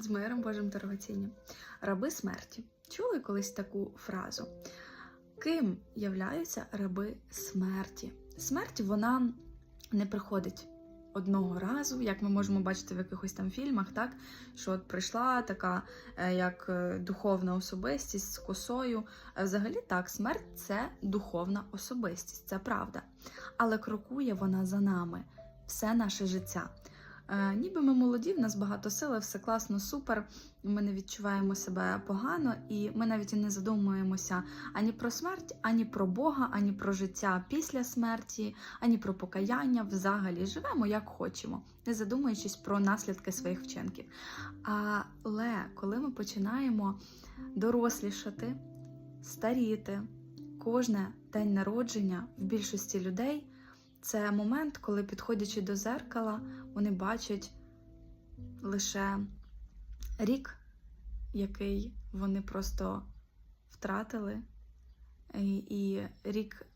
З миром Божим дорогоцінні. Раби смерті. Чули колись таку фразу? Ким являються раби смерті? Смерть вона не приходить одного разу, як ми можемо бачити в якихось там фільмах, так? Що от прийшла така е, як е, духовна особистість з косою. Е, Взагалі так, смерть це духовна особистість, це правда. Але крокує вона за нами все наше життя. Е, ніби ми молоді, в нас багато сили, все класно, супер. Ми не відчуваємо себе погано, і ми навіть і не задумуємося ані про смерть, ані про Бога, ані про життя після смерті, ані про покаяння. Взагалі живемо як хочемо, не задумуючись про наслідки своїх вчинків. Але коли ми починаємо дорослішати, старіти, кожне день народження в більшості людей. Це момент, коли, підходячи до зеркала, вони бачать лише рік, який вони просто втратили, і, рік,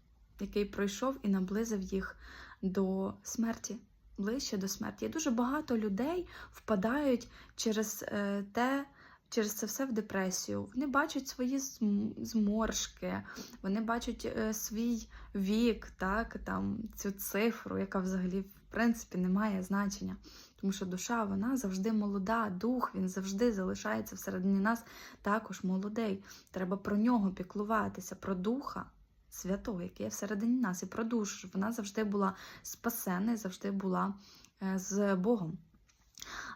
який пройшов і наблизив їх до смерті, ближче до смерті. І дуже багато людей впадають через е, те. Через це все в депресію. Вони бачать свої зморшки, вони бачать е, свій вік, так, там, цю цифру, яка взагалі в принципі не має значення. Тому що душа вона завжди молода, дух він завжди залишається всередині нас також молодий. Треба про нього піклуватися, про духа святого, який є всередині нас, і про душу. Вона завжди була спасена, завжди була е, з Богом.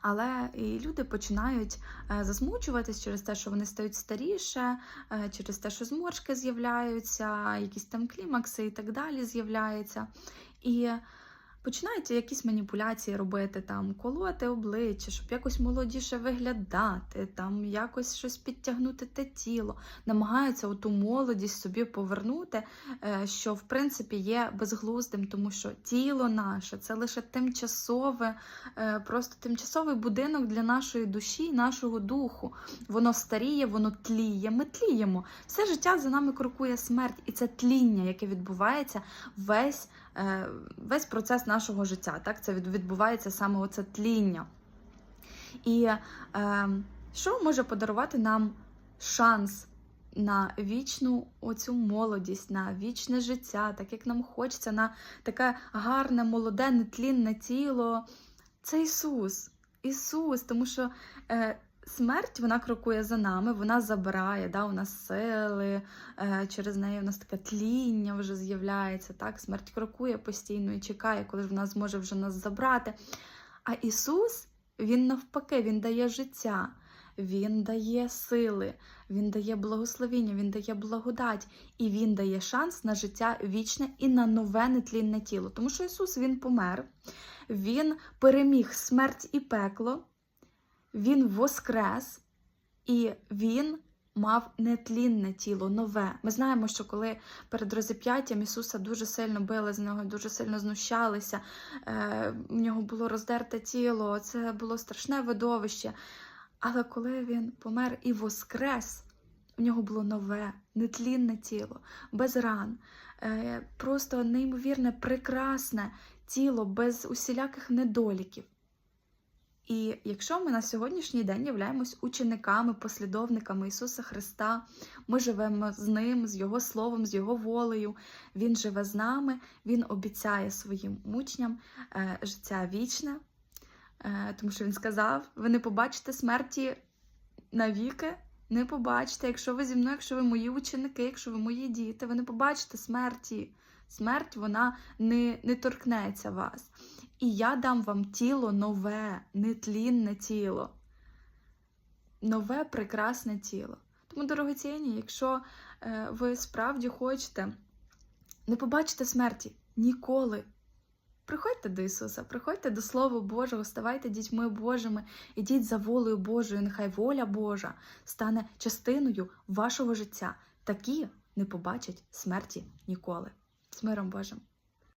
Але і люди починають е, засмучуватись через те, що вони стають старіше, е, через те, що зморшки з'являються, якісь там клімакси і так далі з'являються. І починають якісь маніпуляції робити, там, колоти обличчя, щоб якось молодіше виглядати, там якось щось підтягнути те тіло, намагаються оту молодість собі повернути, е, що в принципі є безглуздим, тому що тіло наше це лише тимчасове, е, просто тимчасовий будинок для нашої душі, нашого духу. Воно старіє, воно тліє. Ми тліємо. Все життя за нами крокує смерть, і це тління, яке відбувається весь, е, весь процес нашого життя. Так, це відбувається саме оце тління. І е, що може подарувати нам шанс на вічну оцю молодість, на вічне життя, так як нам хочеться, на таке гарне, молоде, нетлінне тіло. Це Ісус. Ісус, тому що е, смерть вона крокує за нами, вона забирає да, у нас сили, е, через неї у нас таке тління вже з'являється. Так? Смерть крокує постійно і чекає, коли ж вона зможе вже нас забрати. А Ісус, Він навпаки, Він дає життя. Він дає сили, він дає благословіння, він дає благодать, і він дає шанс на життя вічне і на нове нетлінне тіло. Тому що Ісус Він помер, Він переміг смерть і пекло, Він воскрес, і Він мав нетлінне тіло, нове. Ми знаємо, що коли перед розіп'яттям Ісуса дуже сильно били з нього, дуже сильно знущалися, е, в нього було роздерте тіло, це було страшне видовище. Але коли він помер і воскрес, у нього було нове, нетлінне тіло, без ран, е, просто неймовірне, прекрасне тіло, без усіляких недоліків. І якщо ми на сьогоднішній день являємось учениками, послідовниками Ісуса Христа, ми живемо з Ним, з Його Словом, з Його волею, Він живе з нами, Він обіцяє своїм учням е, життя вічне, Е, тому що він сказав: ви не побачите смерті навіки, не побачите, якщо ви зі мною, якщо ви мої ученики, якщо ви мої діти, ви не побачите смерті. Смерть вона не, не торкнеться вас. І я дам вам тіло нове, нетлінне тіло, нове прекрасне тіло. Тому, дорогоцінні, якщо е, ви справді хочете не побачити смерті ніколи. Приходьте до Ісуса, приходьте до Слова Божого, ставайте дітьми Божими, ідіть за волею Божою, нехай воля Божа стане частиною вашого життя. Такі не побачать смерті ніколи. З миром Божим!